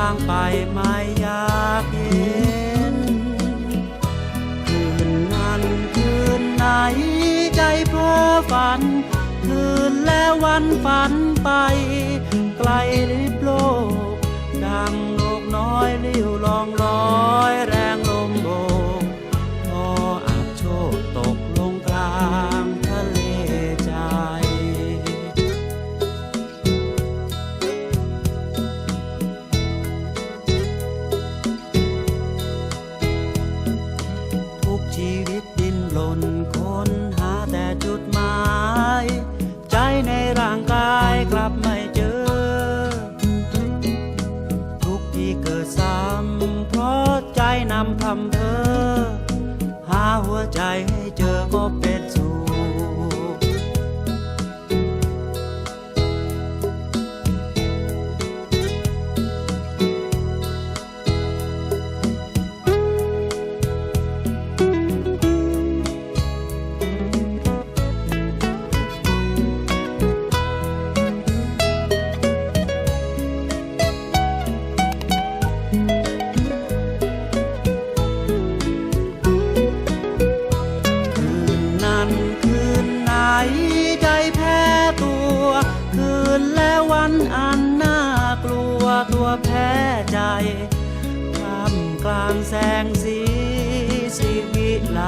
ทางไปไม่อยากเห็นคืนนั้นคืนไหนใจเพ้อฝัน คืนแล้ววันฝันไป ไกลลิบโลกดังนกน้ ร่างกายกลับไม่เจอ ทุกที่เกิดซ้ำเพราะใจนำทำเพอหาหัวใจให้เจอก็เป็นสุข คืนไหนใจแพ้ตัว คืนและวันอันน่ากลัวตัวแพ้ใจท่ามกลางแสงสีสีวิไล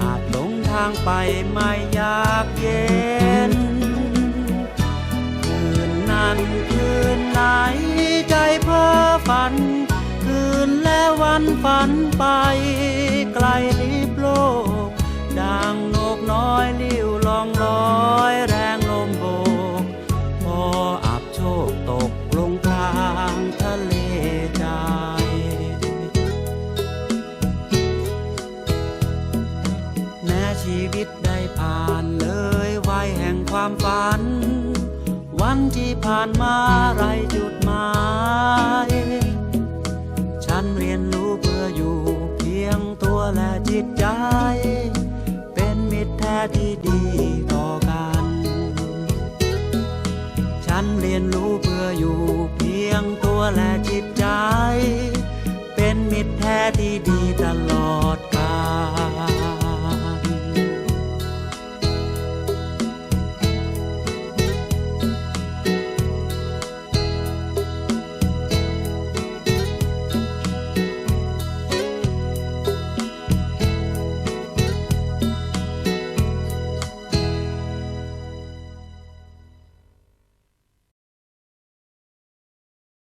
อาจหลงทางไปไม่อยากเย็น คืนนั้นคืนไหนใจเพ้อฝัน คืนและวันฝันไปไกล ดังนกน้อยลิ้วลองลอยแรงลมโบกพออับโชคตกลงกลางทะเลใจ แม้ชีวิตได้ผ่านเลยวัยแห่งความฝัน วันที่ผ่านมาไรจุดหมาย ฉันเรียนรู้เพื่ออยู่เพียงตัวและจิตใจ ท้ที่ดีต่อกัน ฉันเรียนรู้เพื่ออยู่เพียงตัวและจิตใจ เป็นมิตรแท้ที่ดีตลอด